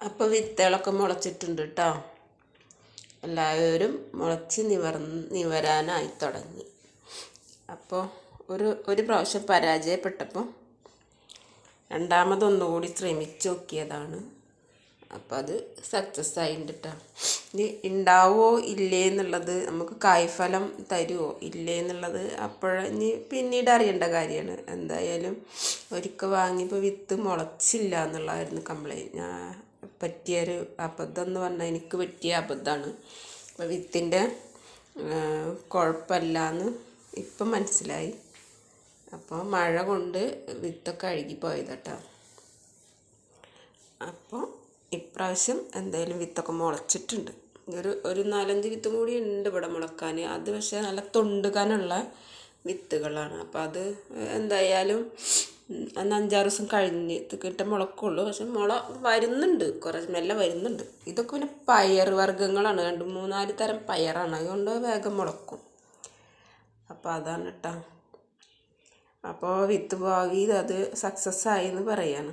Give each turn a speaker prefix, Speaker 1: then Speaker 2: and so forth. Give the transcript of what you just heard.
Speaker 1: അപ്പോൾ വിത്തുകളൊക്കെ മുളച്ചിട്ടുണ്ട് കേട്ടോ എല്ലാവരും മുളച്ച് നിവർ നിവരാനായി തുടങ്ങി. അപ്പോൾ ഒരു ഒരു പ്രാവശ്യം പരാജയപ്പെട്ടപ്പോൾ രണ്ടാമതൊന്നുകൂടി ശ്രമിച്ചു നോക്കിയതാണ്. അപ്പോൾ അത് സക്സസ് ആയിട്ടുണ്ട് കേട്ടോ ഇനി ഉണ്ടാവുമോ ഇല്ലേ എന്നുള്ളത് നമുക്ക് കായ്ഫലം തരുമോ ഇല്ലേ എന്നുള്ളത് അപ്പോഴിനി പിന്നീട് അറിയേണ്ട കാര്യമാണ്. എന്തായാലും ഒരിക്കൽ വാങ്ങിയപ്പോൾ വിത്ത് മുളച്ചില്ല എന്നുള്ളതായിരുന്നു കംപ്ലൈന്റ് ഞാൻ പറ്റിയൊരു അബദ്ധം എന്ന് പറഞ്ഞാൽ എനിക്ക് പറ്റിയ അബദ്ധമാണ്. അപ്പോൾ വിത്തിന്റെ കുഴപ്പമില്ല എന്ന് ഇപ്പം മനസ്സിലായി. അപ്പോൾ മഴ കൊണ്ട് വിത്തൊക്കെ അഴുകിപ്പോയത് കേട്ടോ അപ്പോൾ ഇപ്രാവശ്യം എന്തായാലും വിത്തൊക്കെ മുളച്ചിട്ടുണ്ട്. ഒരു ഒരു നാലഞ്ച് വിത്തും കൂടി ഉണ്ട് ഇവിടെ മുളക്കാൻ. അത് പക്ഷേ നല്ല തൊണ്ടുകാനുള്ള വിത്തുകളാണ്. അപ്പോൾ അത് എന്തായാലും അന്ന് അഞ്ചാറ് ദിവസം കഴിഞ്ഞ് കിട്ട മുളക്കുള്ളൂ. പക്ഷെ മുള വരുന്നുണ്ട്. കുറേ മെല്ലെ വരുന്നുണ്ട്. ഇതൊക്കെ പിന്നെ പയർ വർഗങ്ങളാണ്. രണ്ട് മൂന്നാൽ തരം പയറാണ്. അതുകൊണ്ട് വേഗം മുളക്കും. അപ്പോൾ അതാണ് കേട്ടോ അപ്പോൾ വിത്ത് ഭാവി അത് സക്സസ് ആയി എന്ന് പറയാണ്.